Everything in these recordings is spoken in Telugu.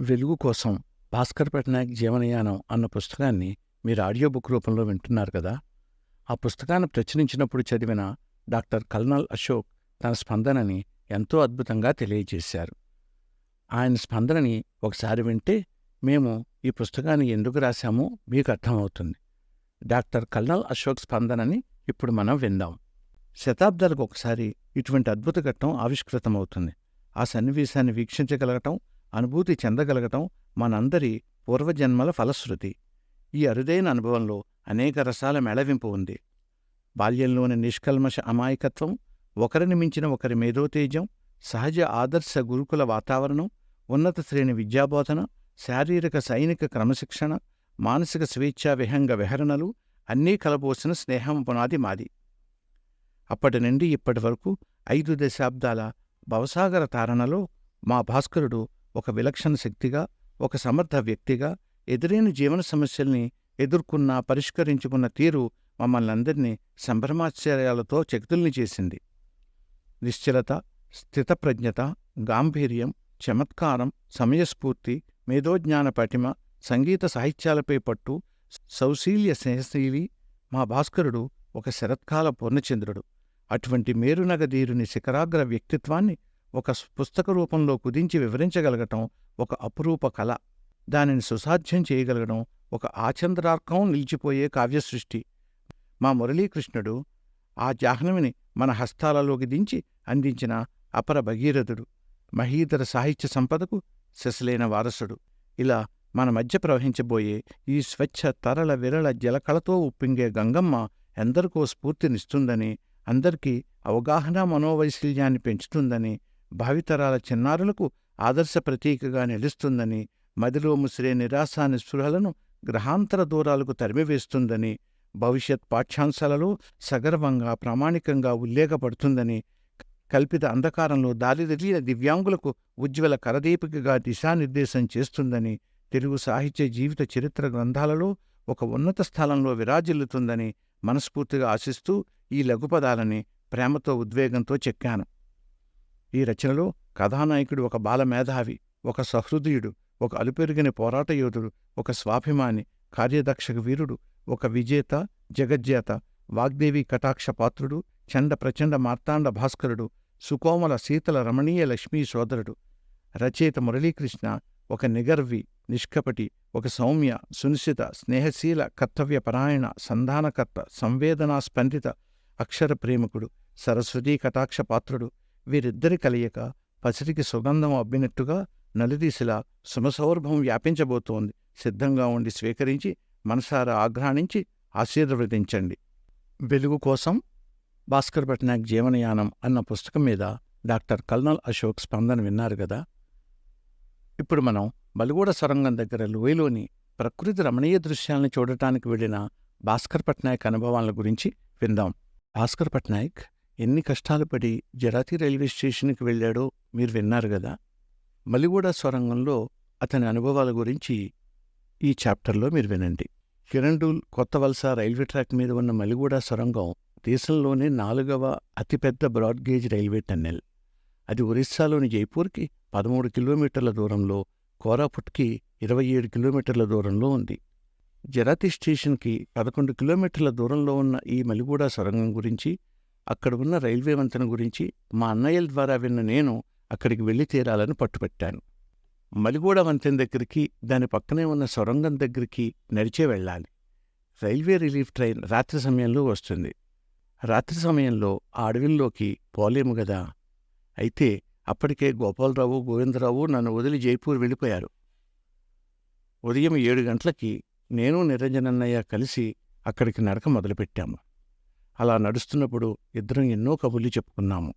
వెలుగు కోసం భాస్కర్ పట్నాయక్ జీవనయానం అన్న పుస్తకాన్ని మీరు ఆడియో బుక్ రూపంలో వింటున్నారు కదా? ఆ పుస్తకాన్ని ప్రచురించినప్పుడు చదివిన డాక్టర్ కల్నల్ అశోక్ తన స్పందనని ఎంతో అద్భుతంగా తెలియజేశారు. ఆయన స్పందనని ఒకసారి వింటే మేము ఈ పుస్తకాన్ని ఎందుకు రాశామో మీకు అర్థమవుతుంది. డాక్టర్ కల్నల్ అశోక్ స్పందనని ఇప్పుడు మనం విందాం. శతాబ్దాలకు ఒకసారి ఇటువంటి అద్భుత ఘట్టం ఆవిష్కృతమవుతుంది. ఆ సన్నివేశాన్ని వీక్షించగలగటం అనుభూతి చెందగలగటం మనందరి పూర్వజన్మల ఫలశ్రుతి. ఈ అరుదైన అనుభవంలో అనేక రసాల మెళవింపు ఉంది. బాల్యంలోని నిష్కల్మష అమాయకత్వం ఒకరిని మించిన ఒకరి మేధోతేజం సహజ ఆదర్శ గురుకుల వాతావరణం ఉన్నత శ్రేణి విద్యాబోధన శారీరక సైనిక క్రమశిక్షణ మానసిక స్వేచ్ఛా విహంగ విహరణలు అన్నీ కలబోసిన స్నేహం పునాది మాది. అప్పటి నుండి ఇప్పటి వరకు ఐదు దశాబ్దాల భవసాగర తారణలో మా భాస్కరుడు ఒక విలక్షణ శక్తిగా ఒక సమర్థ వ్యక్తిగా ఎదురైన జీవన సమస్యల్ని ఎదుర్కొన్న పరిష్కరించుకున్న తీరు మమ్మల్ని అందరినీ సంభ్రమాశ్చర్యాలతో చకితుల్ని చేసింది. నిశ్చలత స్థితప్రజ్ఞత గాంభీర్యం చమత్కారం సమయస్ఫూర్తి మేధోజ్ఞాన పటిమ సంగీత సాహిత్యాలపై పట్టు సౌశీల్య స్నేహశీలి మా భాస్కరుడు ఒక శరత్కాల పూర్ణచంద్రుడు. అటువంటి మేరునగధీరుని శిఖరాగ్ర వ్యక్తిత్వాన్ని ఒక పుస్తక రూపంలో కుదించి వివరించగలగటం ఒక అపురూప కళ. దానిని సుసాధ్యం చేయగలగడం ఒక ఆచంద్రార్కం నిలిచిపోయే కావ్యసృష్టి. మా మురళీకృష్ణుడు ఆ జాహ్నవిని మన హస్తాలలోకి దించి అందించిన అపర భగీరథుడు. మహీధర సాహిత్య సంపదకు శశలేన వారసుడు. ఇలా మన మధ్య ప్రవహించబోయే ఈ స్వచ్ఛ తరళ విరళ జలకళతో ఉప్పింగే గంగమ్మ ఎందరికో స్ఫూర్తినిస్తుందని అందరికీ అవగాహన మనోవైశల్యాన్ని పెంచుతుందని భావితరాల చిన్నారులకు ఆదర్శ ప్రతీకగా నిలుస్తుందని మదిలో ముసిరే నిరాశా నిస్పృహలను గ్రహాంతర దూరాలకు తరిమివేస్తుందని భవిష్యత్ పాఠ్యాంశాలలో సగర్వంగా ప్రామాణికంగా ఉల్లేఖపడుతుందని కల్పిత అంధకారంలో దారిదలిన దివ్యాంగులకు ఉజ్వల కరదీపికగా దిశానిర్దేశం చేస్తుందని తెలుగు సాహిత్య జీవిత చరిత్ర గ్రంథాలలో ఒక ఉన్నత స్థలంలో విరాజిల్లుతుందని మనస్ఫూర్తిగా ఆశిస్తూ ఈ లఘుపదాలని ప్రేమతో ఉద్వేగంతో చెక్కాను. ఈ రచనలో కథానాయకుడు ఒక బాలమేధావి ఒక సహృదయుడు ఒక అలుపెరిగిన పోరాట యోధుడు ఒక స్వాభిమాని కార్యదక్షక వీరుడు ఒక విజేత జగజ్జేత వాగ్దేవి కటాక్ష పాత్రుడు చండ ప్రచండ మార్తాండ భాస్కరుడు సుకోమల శీతల రమణీయ లక్ష్మీ సోదరుడు రచయిత మురళీకృష్ణ ఒక నిగర్వి నిష్కపటి ఒక సౌమ్య సునిశ్చిత స్నేహశీల కర్తవ్యపరాయణ సంధానకర్త సంవేదనాస్పందిత అక్షర ప్రేమికుడు సరస్వతీ కటాక్ష పాత్రుడు వీరిద్దరి కలయిక పసిరికి సుగంధం అబ్బినట్టుగా నలుదిశలా సుమసౌరభం వ్యాపించబోతోంది. సిద్ధంగా ఉండి స్వీకరించి మనసారా ఆఘ్రాణించి ఆశీర్వదించండి. వెలుగు కోసం భాస్కర్ పట్నాయక్ జీవనయానం అన్న పుస్తకం మీద డాక్టర్ కల్నల్ అశోక్ స్పందన విన్నారు కదా ఇప్పుడు మనం బలుగూడ సొరంగం దగ్గర లోయలోని ప్రకృతి రమణీయ దృశ్యాలను చూడటానికి వెళ్ళిన భాస్కర్ పట్నాయక్ అనుభవాల గురించి విందాం. భాస్కర్ పట్నాయక్ ఎన్ని కష్టాలు పడి జరాతి రైల్వే స్టేషన్కి వెళ్ళాడో మీరు విన్నారు కదా! మలిగూడ సొరంగంలో అతని అనుభవాల గురించి ఈ చాప్టర్లో మీరు వినండి. కిరండూల్ కొత్త వలస రైల్వే ట్రాక్ మీద ఉన్న మలిగూడ సొరంగం దేశంలోనే నాలుగవ అతిపెద్ద బ్రాడ్గేజ్ రైల్వే టన్నెల్. అది ఒరిస్సాలోని జైపూర్కి పదమూడు కిలోమీటర్ల దూరంలో కోరాపుట్కి ఇరవై ఏడు కిలోమీటర్ల దూరంలో ఉంది. జరాతి స్టేషన్కి పదకొండు కిలోమీటర్ల దూరంలో ఉన్న ఈ మలిగూడ సొరంగం గురించి అక్కడ ఉన్న రైల్వే వంతెన గురించి మా అన్నయ్యల ద్వారా విన్న నేను అక్కడికి వెళ్ళి తీరాలని పట్టుపెట్టాను మలిగూడ వంతెన దగ్గరికి దాని పక్కనే ఉన్న సొరంగం దగ్గరికి నడిచే వెళ్ళాలి. రైల్వే రిలీఫ్ ట్రైన్ రాత్రి సమయంలో వస్తుంది. రాత్రి సమయంలో ఆ అడవిల్లోకి పోలేము గదా. అయితే అప్పటికే గోపాలరావు గోవిందరావు నన్ను వదిలి జైపూర్ వెళ్ళిపోయారు. ఉదయం ఏడు గంటలకి నేను నిరంజనన్నయ్య కలిసి అక్కడికి నడక మొదలుపెట్టాము. అలా నడుస్తున్నప్పుడు ఇద్దరం ఎన్నో కబుర్లు చెప్పుకున్నాము.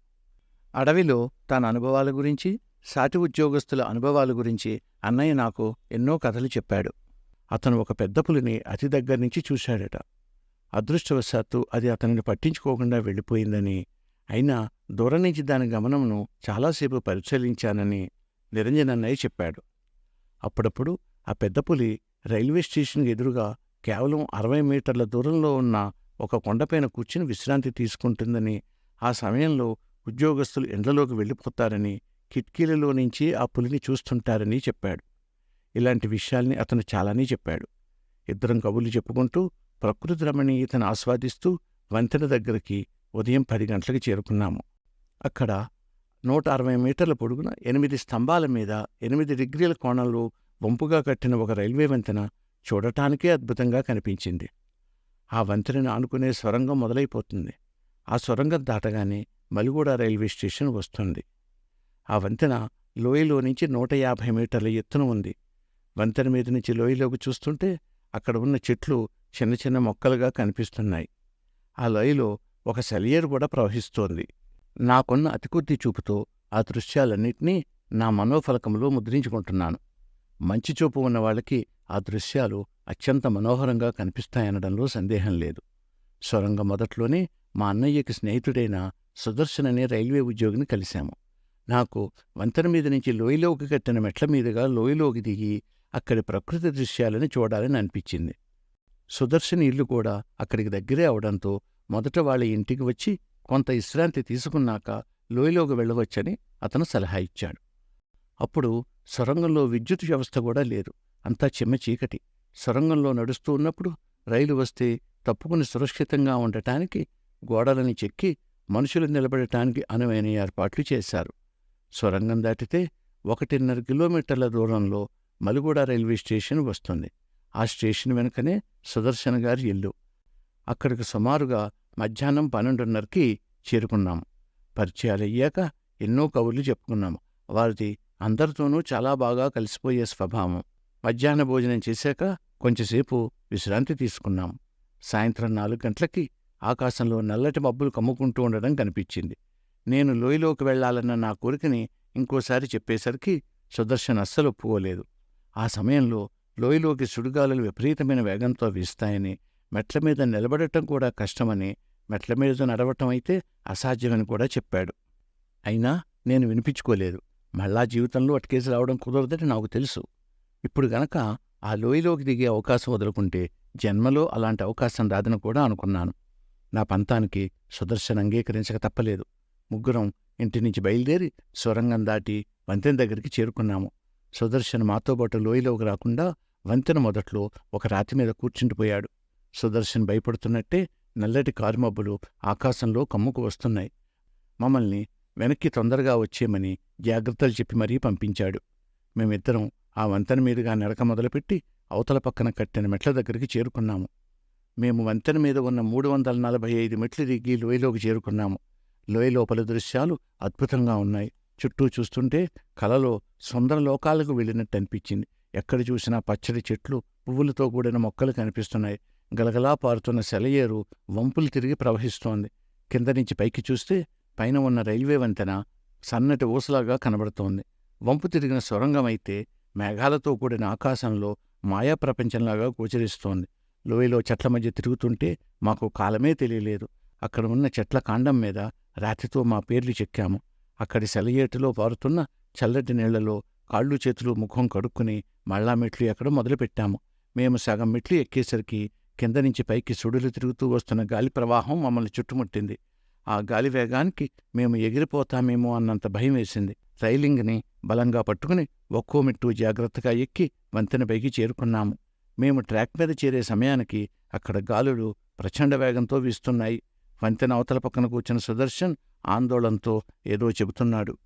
అడవిలో తన అనుభవాల గురించి సాటి ఉద్యోగస్తుల అనుభవాల గురించి అన్నయ్య నాకు ఎన్నో కథలు చెప్పాడు. అతను ఒక పెద్ద పులిని అతి దగ్గర్నుంచి చూశాడట. అదృష్టవశాత్తు అది అతనిని పట్టించుకోకుండా వెళ్ళిపోయిందని అయినా దూరం నుంచి దాని గమనమును చాలాసేపు పరిశీలించానని నిరంజనన్నయ్య చెప్పాడు. అప్పుడప్పుడు ఆ పెద్ద పులి రైల్వే స్టేషన్కి ఎదురుగా కేవలం అరవై మీటర్ల దూరంలో ఉన్న ఒక కొండపైన కూర్చుని విశ్రాంతి తీసుకుంటుందని ఆ సమయంలో ఉద్యోగస్తులు ఇండ్లలోకి వెళ్ళిపోతారని కిటికీలలో నుంచి ఆ పులిని చూస్తుంటారని చెప్పాడు. ఇలాంటి విషయాల్ని అతను చాలానే చెప్పాడు. ఇద్దరం కబుర్లు చెప్పుకుంటూ ప్రకృతి రమణీయతను ఆస్వాదిస్తూ వంతెన దగ్గరికి ఉదయం పది గంటలకు చేరుకున్నాము. అక్కడ నూట అరవై మీటర్ల పొడుగున ఎనిమిది స్తంభాల మీద ఎనిమిది డిగ్రీల కోణంలో వంపుగా కట్టిన ఒక రైల్వే వంతెన చూడటానికే అద్భుతంగా కనిపించింది. ఆ వంతెనను ఆనుకునే సొరంగం మొదలైపోతుంది. ఆ సొరంగం దాటగానే మలిగూడ రైల్వే స్టేషన్ వస్తుంది. ఆ వంతెన లోయలో నుంచి నూట యాభై మీటర్ల ఎత్తున ఉంది. వంతెన మీద నుంచి లోయలోకి చూస్తుంటే అక్కడ ఉన్న చెట్లు చిన్న చిన్న మొక్కలుగా కనిపిస్తున్నాయి. ఆ లోయలో ఒక సెలయేరు కూడా ప్రవహిస్తోంది. నాకున్న అతి కొద్ది చూపుతో ఆ దృశ్యాలన్నింటినీ నా మనోఫలకంలో ముద్రించుకుంటున్నాను. మంచి చూపు ఉన్న వాళ్ళకి ఆ దృశ్యాలు అత్యంత మనోహరంగా కనిపిస్తాయనడంలో సందేహం లేదు. సొరంగం మొదట్లోనే మా అన్నయ్యకి స్నేహితుడైన సుదర్శన్ అనే రైల్వే ఉద్యోగిని కలిశాము. నాకు వంతెన మీద నుంచి లోయలోకి కట్టిన మెట్ల మీదుగా లోయలోకి దిగి అక్కడి ప్రకృతి దృశ్యాలను చూడాలని అనిపించింది. సుదర్శన్ ఇల్లు కూడా అక్కడికి దగ్గరే అవడంతో మొదట వాళ్ళ ఇంటికి వచ్చి కొంత విశ్రాంతి తీసుకున్నాక లోయలోకి వెళ్ళవచ్చని అతను సలహా ఇచ్చాడు. అప్పుడు సొరంగంలో విద్యుత్ వ్యవస్థ కూడా లేదు. అంతా చిమ్మ చీకటి. సొరంగంలో నడుస్తూ ఉన్నప్పుడు రైలు వస్తే తప్పుకుని సురక్షితంగా ఉండటానికి గోడలని చెక్కి మనుషులు నిలబడటానికి అనువైన ఏర్పాట్లు చేశారు. సొరంగం దాటితే ఒకటిన్నర కిలోమీటర్ల దూరంలో మలుగూడ రైల్వే స్టేషన్ వస్తుంది. ఆ స్టేషన్ వెనుకనే సుదర్శన్ గారి ఇల్లు. అక్కడికి సుమారుగా మధ్యాహ్నం పన్నెండున్నరకి చేరుకున్నాము పరిచయాలయ్యాక ఎన్నో కబుర్లు చెప్పుకున్నాము వారిది అందరితోనూ చాలా బాగా కలిసిపోయే స్వభావం. మధ్యాహ్న భోజనం చేశాక కొంచెంసేపు విశ్రాంతి తీసుకున్నాం. సాయంత్రం నాలుగు గంటలకి ఆకాశంలో నల్లటి మబ్బులు కమ్ముకుంటూ ఉండడం కనిపించింది. నేను లోయలోకి వెళ్ళాలన్న నా కోరికని ఇంకోసారి చెప్పేసరికి సుదర్శన్ అస్సలు ఒప్పుకోలేదు. ఆ సమయంలో లోయలోకి సుడిగాలులు విపరీతమైన వేగంతో వీస్తాయని మెట్ల మీద నిలబడటం కూడా కష్టమని మెట్ల మీద నడవటం అయితే అసాధ్యమని కూడా చెప్పాడు. అయినా నేను వినిపించుకోలేదు. మళ్ళా జీవితంలో అటుకేసి రావడం కుదరదని నాకు తెలుసు. ఇప్పుడు గనక ఆ లోయలోకి దిగే అవకాశం వదులుకుంటే జన్మలో అలాంటి అవకాశం రాదని కూడా అనుకున్నాను. నా పంతానికి సుదర్శన్ అంగీకరించక తప్పలేదు. ముగ్గురం ఇంటి నుంచి బయలుదేరి సొరంగం దాటి వంతెన దగ్గరికి చేరుకున్నాము. సుదర్శన్ మాతో పాటు లోయలోకి రాకుండా వంతెన మొదట్లో ఒక రాతి మీద కూర్చుండిపోయాడు సుదర్శన్ భయపడుతున్నట్టే నల్లటి కారుమబ్బులు ఆకాశంలో కమ్ముకు వస్తున్నాయి. మమ్మల్ని వెనక్కి తొందరగా వచ్చేయమని జాగ్రత్తలు చెప్పి మరీ పంపించాడు. మేమిద్దరం ఆ వంతెన మీదుగా నడక మొదలుపెట్టి అవతల పక్కన కట్టిన మెట్ల దగ్గరికి చేరుకున్నాము. మేము వంతెన మీద ఉన్న మూడు వందల నలభై ఐదు మెట్లు దిగి లోయలోకి చేరుకున్నాము. లోయ లోపల దృశ్యాలు అద్భుతంగా ఉన్నాయి. చుట్టూ చూస్తుంటే కలలో సుందర లోకాలకు వెళ్ళినట్టు అనిపించింది. ఎక్కడ చూసినా పచ్చడి చెట్లు పువ్వులతో కూడిన మొక్కలు కనిపిస్తున్నాయి. గలగలా పారుతున్న సెలయేరు వంపులు తిరిగి ప్రవహిస్తోంది. కింద నుంచి పైకి చూస్తే పైన ఉన్న రైల్వే వంతెన సన్నటి ఊసలాగా కనబడుతోంది. వంపు తిరిగిన సొరంగమైతే మేఘాలతో కూడిన ఆకాశంలో మాయా ప్రపంచంలాగా గోచరిస్తోంది. లోయలో చెట్ల మధ్య తిరుగుతుంటే మాకు కాలమే తెలియలేదు. అక్కడ ఉన్న చెట్ల కాండం మీద రాతితో మా పేర్లు చెక్కాము. అక్కడి సెలయేటిలో పారుతున్న చల్లటి నీళ్ళలో కాళ్ళు చేతులు ముఖం కడుక్కుని మళ్ళా మెట్లు ఎక్కడ మొదలుపెట్టాము. మేము సగం మెట్లు ఎక్కేసరికి కింద నుంచి పైకి సుడులు తిరుగుతూ వస్తున్న గాలి ప్రవాహం మమ్మల్ని చుట్టుముట్టింది. ఆ గాలి వేగానికి మేము ఎగిరిపోతామేమో అన్నంత భయం వేసింది. రైలింగ్ని బలంగా పట్టుకుని ఒక్కో మెట్టు జాగ్రత్తగా ఎక్కి వంతెన పైకి చేరుకున్నాము. మేము ట్రాక్ మీద చేరే సమయానికి అక్కడ గాలులు ప్రచండ వేగంతో వీస్తున్నాయి. వంతెన అవతల పక్కన కూర్చున్న సుదర్శన్ ఆందోళనతో ఏదో చెబుతున్నాడు.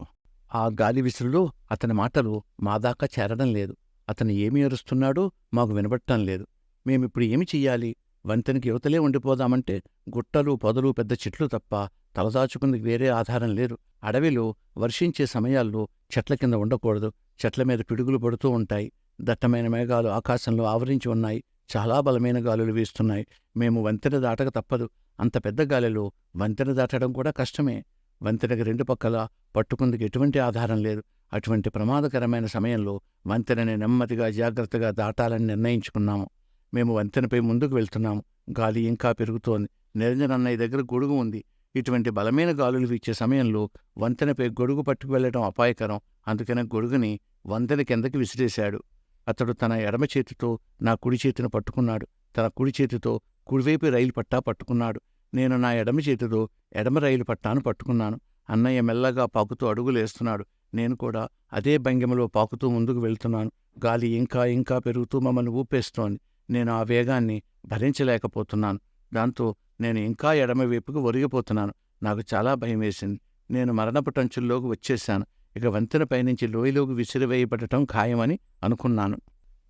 ఆ గాలి విసురులో అతని మాటలు మా దాకా చేరడం లేదు. అతను ఏమి అరుస్తున్నాడో మాకు వినబట్టం లేదు. మేమిప్పుడు ఏమి చెయ్యాలి? వంతెనకి యువతలే ఉండిపోదామంటే గుట్టలు పొదలు పెద్ద చెట్లు తప్ప తలదాచుకుందుకు వేరే ఆధారం లేరు అడవిలో వర్షించే సమయాల్లో చెట్ల కింద ఉండకూడదు. చెట్ల మీద పిడుగులు పడుతూ ఉంటాయి. దట్టమైన మేఘాలు ఆకాశంలో ఆవరించి ఉన్నాయి. చాలా బలమైన గాలులు వీస్తున్నాయి. మేము వంతెన దాటక తప్పదు. అంత పెద్ద గాలిలో వంతెన దాటడం కూడా కష్టమే. వంతెనకి రెండు పక్కల పట్టుకుందుకు ఎటువంటి ఆధారం లేదు. అటువంటి ప్రమాదకరమైన సమయంలో వంతెనని నెమ్మదిగా జాగ్రత్తగా దాటాలని నిర్ణయించుకున్నాము. మేము వంతెనపై ముందుకు వెళ్తున్నాము. గాలి ఇంకా పెరుగుతోంది. నిరంజన్ అన్నయ్య దగ్గర గొడుగు ఉంది. ఇటువంటి బలమైన గాలులు వీచే సమయంలో వంతెనపై గొడుగు పట్టుకు వెళ్ళడం అపాయకరం. అందుకనే గొడుగుని వంతెన కిందకి విసిరేశాడు. అతడు తన ఎడమ చేతితో నా కుడి చేతిని పట్టుకున్నాడు. తన కుడి చేతితో కుడివైపు రైలు పట్టా పట్టుకున్నాడు. నేను నా ఎడమ చేతితో ఎడమ రైలు పట్టాను పట్టుకున్నాను. అన్నయ్య మెల్లగా పాకుతూ అడుగులేస్తున్నాడు నేను కూడా అదే భంగిమలో పాకుతూ ముందుకు వెళ్తున్నాను. గాలి ఇంకా ఇంకా పెరుగుతూ మమ్మల్ని ఊపేస్తోంది. నేను ఆ వేగాన్ని భరించలేకపోతున్నాను. దాంతో నేను ఇంకా ఎడమవైపుకు ఒరిగిపోతున్నాను. నాకు చాలా భయం వేసింది నేను మరణపు టంచుల్లోకి వచ్చేశాను. ఇక వంతెన పైనుంచి లోయలోకి విసిరివేయబడటం ఖాయమని అనుకున్నాను.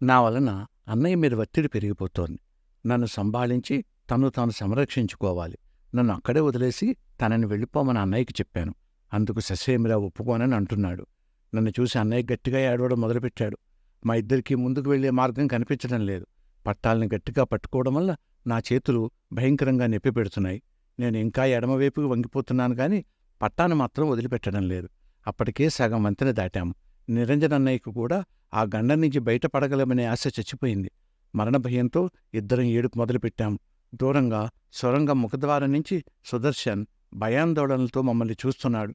నా వలన అన్నయ్య మీద ఒత్తిడి పెరిగిపోతోంది. నన్ను సంభాళించి తను తాను సంరక్షించుకోవాలి. నన్ను అక్కడే వదిలేసి తనని వెళ్ళిపోమని అన్నయ్యకి చెప్పాను. అందుకు ససేమిరా ఒప్పుకోనని అంటున్నాడు. నన్ను చూసి అన్నయ్య గట్టిగా ఏడవడం మొదలుపెట్టాడు. మా ఇద్దరికీ ముందుకు వెళ్ళే మార్గం కనిపించడం లేదు. పట్టాల్ని గట్టిగా పట్టుకోవడం వల్ల నా చేతులు భయంకరంగా నొప్పి పెడుతున్నాయి. నేను ఇంకా ఎడమవైపుకి వంగిపోతున్నాను కానీ పట్టాను మాత్రం వదిలిపెట్టడం లేదు. అప్పటికే సగం వంతెన దాటాం నిరంజనన్నయ్యకు కూడా ఆ గండం నుంచి బయటపడగలమనే ఆశ చచ్చిపోయింది. మరణ భయంతో ఇద్దరం ఏడుపు మొదలుపెట్టాం దూరంగా సొరంగం ముఖద్వారం నుంచి సుదర్శన్ భయాందోళనలతో మమ్మల్ని చూస్తున్నాడు.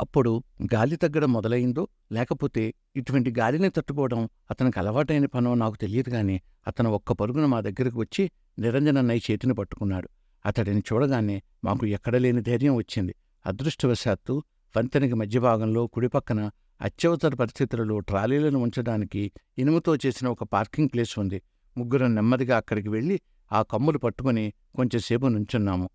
అప్పుడు గాలి తగ్గడం మొదలైందో లేకపోతే ఇటువంటి గాలిని తట్టుకోవడం అతనికి అలవాటైన పనో నాకు తెలియదు గాని అతను ఒక్క పరుగున మా దగ్గరకు వచ్చి నిరంజనన్నయ్య చేతిని పట్టుకున్నాడు. అతడిని చూడగానే మాకు ఎక్కడలేని ధైర్యం వచ్చింది. అదృష్టవశాత్తు వంతెనకి మధ్య భాగంలో కుడిపక్కన అత్యవసర పరిస్థితులలో ట్రాలీలను ఉంచడానికి ఇనుముతో చేసిన ఒక పార్కింగ్ ప్లేస్ ఉంది. ముగ్గురం నెమ్మదిగా అక్కడికి వెళ్ళి ఆ కమ్ములు పట్టుకుని కొంచెంసేపు నుంచున్నాము.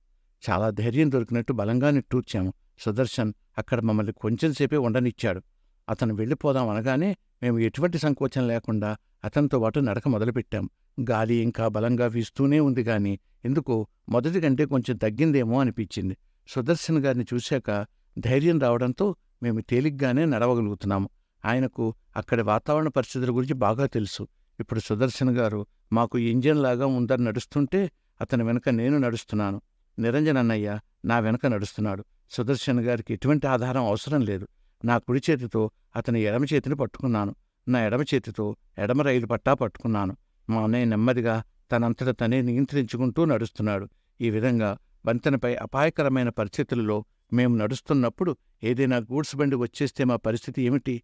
చాలా ధైర్యం దొరికినట్టు బలంగా నిట్టూర్చాము సుదర్శన్ అక్కడ మమ్మల్ని కొంచెంసేపే ఉండనిచ్చాడు. అతను వెళ్ళిపోదాం అనగానే మేము ఎటువంటి సంకోచం లేకుండా అతనితో పాటు నడక మొదలుపెట్టాం. గాలి ఇంకా బలంగా వీస్తూనే ఉంది గాని ఎందుకో మొదటి కంటే కొంచెం తగ్గిందేమో అనిపించింది. సుదర్శన్ గారిని చూశాక ధైర్యం రావడంతో మేము తేలిగ్గానే నడవగలుగుతున్నాము ఆయనకు అక్కడి వాతావరణ పరిస్థితుల గురించి బాగా తెలుసు. ఇప్పుడు సుదర్శన్ గారు మాకు ఇంజన్లాగా ఉందని నడుస్తుంటే అతని వెనక నేను నడుస్తున్నాను. నిరంజన్ అన్నయ్య నా వెనక నడుస్తున్నాడు. సుదర్శన్ గారికి ఎటువంటి ఆధారం అవసరం లేదు. నా కుడి చేతితో అతని ఎడమ చేతిని పట్టుకున్నాను. నా ఎడమ చేతితో ఎడమ రైలు పట్టా పట్టుకున్నాను. మా అన్నయ్య నెమ్మదిగా తనంతట తనే నియంత్రించుకుంటూ నడుస్తున్నాడు. ఈ విధంగా వంతెనపై అపాయకరమైన పరిస్థితులలో మేము నడుస్తున్నప్పుడు ఏదైనా గూడ్స్ బండి వచ్చేస్తే మా పరిస్థితి ఏమిటి?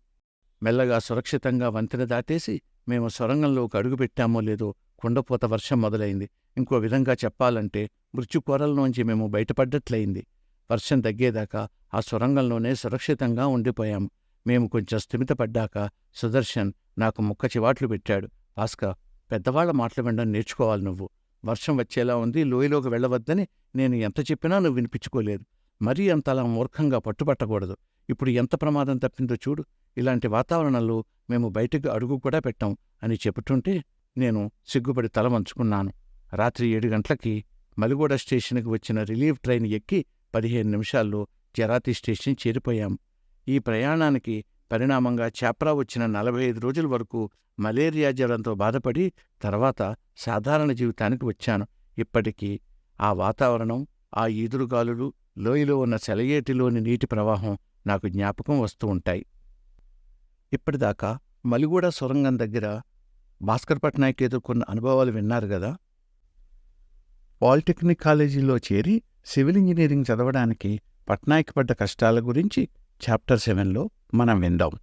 మెల్లగా సురక్షితంగా వంతెన దాటేసి మేము సొరంగంలోకి అడుగుపెట్టామో లేదో కుండపోత వర్షం మొదలైంది. ఇంకో విధంగా చెప్పాలంటే మృత్యుకోరల్లోంచి మేము బయటపడ్డట్లయింది. వర్షం తగ్గేదాకా ఆ సొరంగంలోనే సురక్షితంగా ఉండిపోయాం. మేము కొంచెం స్థిమితపడ్డాక సుదర్శన్ నాకు ముక్క చివాట్లు పెట్టాడు. భాస్కర్ పెద్దవాళ్ళ మాటలు వినడం నేర్చుకోవాలి నువ్వు. వర్షం వచ్చేలా ఉంది లోయలోకి వెళ్ళవద్దని నేను ఎంత చెప్పినా నువ్వు వినిపించుకోలేదు. మరీ అంతలా మూర్ఖంగా పట్టుపట్టకూడదు. ఇప్పుడు ఎంత ప్రమాదం తప్పిందో చూడు. ఇలాంటి వాతావరణంలో మేము బయటకు అడుగు కూడా పెట్టాం అని చెబుతుంటే నేను సిగ్గుపడి తల వంచుకున్నాను. రాత్రి ఏడు గంటలకి మలిగూడ స్టేషన్కి వచ్చిన రిలీఫ్ ట్రైన్ ఎక్కి పదిహేను నిమిషాల్లో జరాతి స్టేషన్ చేరిపోయాం. ఈ ప్రయాణానికి పరిణామంగా చాప్రా వచ్చిన నలభై ఐదు రోజుల వరకు మలేరియా జ్వరంతో బాధపడి తర్వాత సాధారణ జీవితానికి వచ్చాను. ఇప్పటికీ ఆ వాతావరణం ఆ ఈదురుగాలులు లోయలో ఉన్న సెలయేటిలోని నీటి ప్రవాహం నాకు జ్ఞాపకం వస్తూ ఉంటాయి. ఇప్పటిదాకా మలిగూడ సొరంగం దగ్గర భాస్కర్ పట్నాయక్ ఎదుర్కొన్న అనుభవాలు విన్నారు కదా పాలిటెక్నిక్ కాలేజీలో చేరి సివిల్ ఇంజనీరింగ్ చదవడానికి పట్నాయక్ పడ్డ కష్టాల గురించి చాప్టర్ సెవెన్లో మనం విందాం.